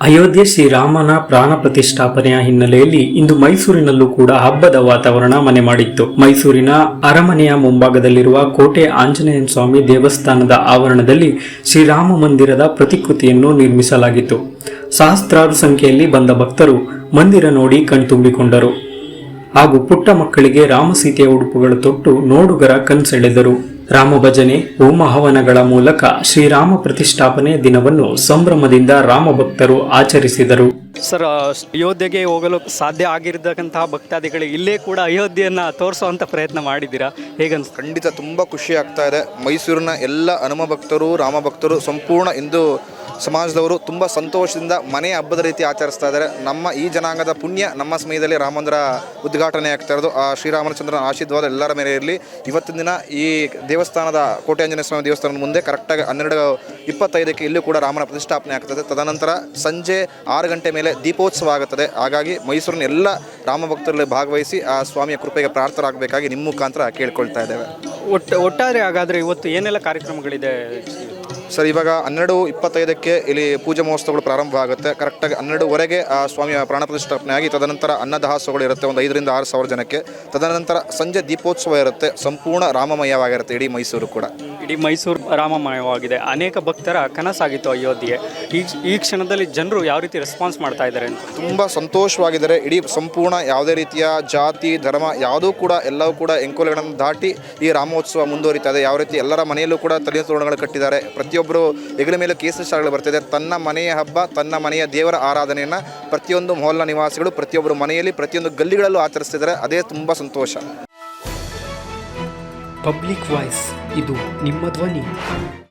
ಅಯೋಧ್ಯೆ ಶ್ರೀರಾಮನ ಪ್ರಾಣ ಪ್ರತಿಷ್ಠಾಪನೆಯ ಹಿನ್ನೆಲೆಯಲ್ಲಿ ಇಂದು ಮೈಸೂರಿನಲ್ಲೂ ಕೂಡ ಹಬ್ಬದ ವಾತಾವರಣ ಮನೆ ಮಾಡಿತ್ತು. ಮೈಸೂರಿನ ಅರಮನೆಯ ಮುಂಭಾಗದಲ್ಲಿರುವ ಕೋಟೆ ಆಂಜನೇಯ ಸ್ವಾಮಿ ದೇವಸ್ಥಾನದ ಆವರಣದಲ್ಲಿ ಶ್ರೀರಾಮ ಮಂದಿರದ ಪ್ರತಿಕೃತಿಯನ್ನು ನಿರ್ಮಿಸಲಾಗಿತ್ತು. ಸಹಸ್ರಾರು ಸಂಖ್ಯೆಯಲ್ಲಿ ಬಂದ ಭಕ್ತರು ಮಂದಿರ ನೋಡಿ ಕಣ್ತುಂಬಿಕೊಂಡರು. ಹಾಗೂ ಪುಟ್ಟ ಮಕ್ಕಳಿಗೆ ರಾಮಸೀತೆಯ ಉಡುಪುಗಳು ತೊಟ್ಟು ನೋಡುಗರ ಕಣ್ಸೆಳೆದರು. ರಾಮ ಭಜನೆ ಹೋಮ ಹವನಗಳ ಮೂಲಕ ಶ್ರೀರಾಮ ಪ್ರತಿಷ್ಠಾಪನೆ ದಿನವನ್ನು ಸಂಭ್ರಮದಿಂದ ರಾಮ ಭಕ್ತರು ಆಚರಿಸಿದರು. ಸರ್ ಅಯೋಧ್ಯೆಗೆ ಹೋಗಲು ಸಾಧ್ಯ ಆಗಿರತಕ್ಕಂತಹ ಭಕ್ತಾದಿಗಳಿಗೆ ಇಲ್ಲೇ ಕೂಡ ಅಯೋಧ್ಯೆಯನ್ನು ತೋರಿಸುವಂತ ಪ್ರಯತ್ನ ಮಾಡಿದ್ದೀರಾ? ಹೇಗನ್ಸ್ ಖಂಡಿತ ತುಂಬ ಖುಷಿ ಆಗ್ತಾ ಇದೆ. ಮೈಸೂರಿನ ಎಲ್ಲ ಹನುಮ ಭಕ್ತರು ರಾಮ ಭಕ್ತರು ಸಂಪೂರ್ಣ ಹಿಂದೂ ಸಮಾಜದವರು ತುಂಬ ಸಂತೋಷದಿಂದ ಮನೆ ಹಬ್ಬದ ರೀತಿ ಆಚರಿಸ್ತಾ ಇದ್ದಾರೆ. ನಮ್ಮ ಈ ಜನಾಂಗದ ಪುಣ್ಯ ನಮ್ಮ ಸಮಯದಲ್ಲಿ ರಾಮಂದಿರ ಉದ್ಘಾಟನೆ ಆಗ್ತಾ ಇರೋದು. ಆ ಶ್ರೀರಾಮಚಂದ್ರನ ಆಶೀರ್ವಾದ ಎಲ್ಲರ ಮೇಲೆ ಇರಲಿ. ಇವತ್ತಿನ ದಿನ ಈ ದೇವಸ್ಥಾನದ ಕೋಟೆ ಆಂಜನೇಯ ಸ್ವಾಮಿ ದೇವಸ್ಥಾನದ ಮುಂದೆ ಕರೆಕ್ಟಾಗಿ ಹನ್ನೆರಡು ಇಪ್ಪತ್ತೈದಕ್ಕೆ ಇಲ್ಲೂ ಕೂಡ ರಾಮನ ಪ್ರತಿಷ್ಠಾಪನೆ ಆಗ್ತದೆ. ತದನಂತರ ಸಂಜೆ ಆರು ಗಂಟೆ ಮೇಲೆ ದೀಪೋತ್ಸವ ಆಗುತ್ತದೆ. ಹಾಗಾಗಿ ಮೈಸೂರಿನ ಎಲ್ಲ ರಾಮ ಭಕ್ತರಲ್ಲಿ ಭಾಗವಹಿಸಿ ಆ ಸ್ವಾಮಿಯ ಕೃಪೆಗೆ ಪ್ರಾರ್ಥರಾಗಬೇಕಾಗಿ ನಿಮ್ಮ ಮುಖಾಂತರ ಕೇಳ್ಕೊಳ್ತಾ ಇದ್ದೇವೆ. ಒಟ್ಟು ಒಟ್ಟಾರೆ ಹಾಗಾದರೆ ಇವತ್ತು ಏನೆಲ್ಲ ಕಾರ್ಯಕ್ರಮಗಳಿದೆ? ಸರ್ ಇವಾಗ ಹನ್ನೆರಡು ಇಪ್ಪತ್ತೈದಕ್ಕೆ ಇಲ್ಲಿ ಪೂಜೆ ಮಹೋತ್ಸವಗಳು ಪ್ರಾರಂಭ ಆಗುತ್ತೆ. ಕರೆಕ್ಟಾಗಿ ಹನ್ನೆರಡುವರೆಗೆ ಆ ಸ್ವಾಮಿಯ ಪ್ರಾಣ ಪ್ರತಿಷ್ಠಾಪನೆ ಆಗಿ ತದನಂತರ ಅನ್ನದಾಸಗಳು ಇರುತ್ತೆ ಒಂದು ಐದರಿಂದ ಆರು ಸಾವಿರ ಜನಕ್ಕೆ. ತದನಂತರ ಸಂಜೆ ದೀಪೋತ್ಸವ ಇರುತ್ತೆ. ಸಂಪೂರ್ಣ ರಾಮಮಯವಾಗಿರುತ್ತೆ ಇಡೀ ಮೈಸೂರು ಕೂಡ. ಇಡೀ ಮೈಸೂರು ರಾಮಮಯವಾಗಿದೆ. ಅನೇಕ ಭಕ್ತರ ಕನಸಾಗಿತ್ತು ಅಯೋಧ್ಯೆ ಈ ಈ ಕ್ಷಣದಲ್ಲಿ ಜನರು ಯಾವ ರೀತಿ ರೆಸ್ಪಾನ್ಸ್ ಮಾಡ್ತಾ ಇದ್ದಾರೆ ತುಂಬ ಸಂತೋಷವಾಗಿದ್ದಾರೆ. ಇಡೀ ಸಂಪೂರ್ಣ ಯಾವುದೇ ರೀತಿಯ ಜಾತಿ, ಧರ್ಮ ಯಾವುದೂ ಕೂಡ ಎಲ್ಲವೂ ಕೂಡ ಎಂಕೋಲೆಗಳನ್ನು ದಾಟಿ ಈ ರಾಮೋತ್ಸವ ಮುಂದುವರಿತಾ ಇದೆ ಯಾವ ರೀತಿ ಎಲ್ಲರ ಮನೆಯಲ್ಲೂ ಕೂಡ ತಲೆ ತೋರಣಗಳು ಕಟ್ಟಿದ್ದಾರೆ. ಪ್ರತಿಯೊಬ್ಬರು ಹೆಗಲ ಮೇಲೆ ಕೇಸರಿ ಶಾಲೆಗಳು ಬರ್ತಿದೆ. ತನ್ನ ಮನೆಯ ಹಬ್ಬ, ತನ್ನ ಮನೆಯ ದೇವರ ಆರಾಧನೆಯನ್ನು ಪ್ರತಿಯೊಂದು ಮೊಹಲ್ನ ನಿವಾಸಿಗಳು ಪ್ರತಿಯೊಬ್ಬರು ಮನೆಯಲ್ಲಿ ಪ್ರತಿಯೊಂದು ಗಲ್ಲಿಗಳಲ್ಲೂ ಆಚರಿಸ್ತಿದ್ದಾರೆ. ಅದೇ ತುಂಬ ಸಂತೋಷ. ಪಬ್ಲಿಕ್ ವಾಯ್ಸ್, ಇದು ನಿಮ್ಮ ಧ್ವನಿ.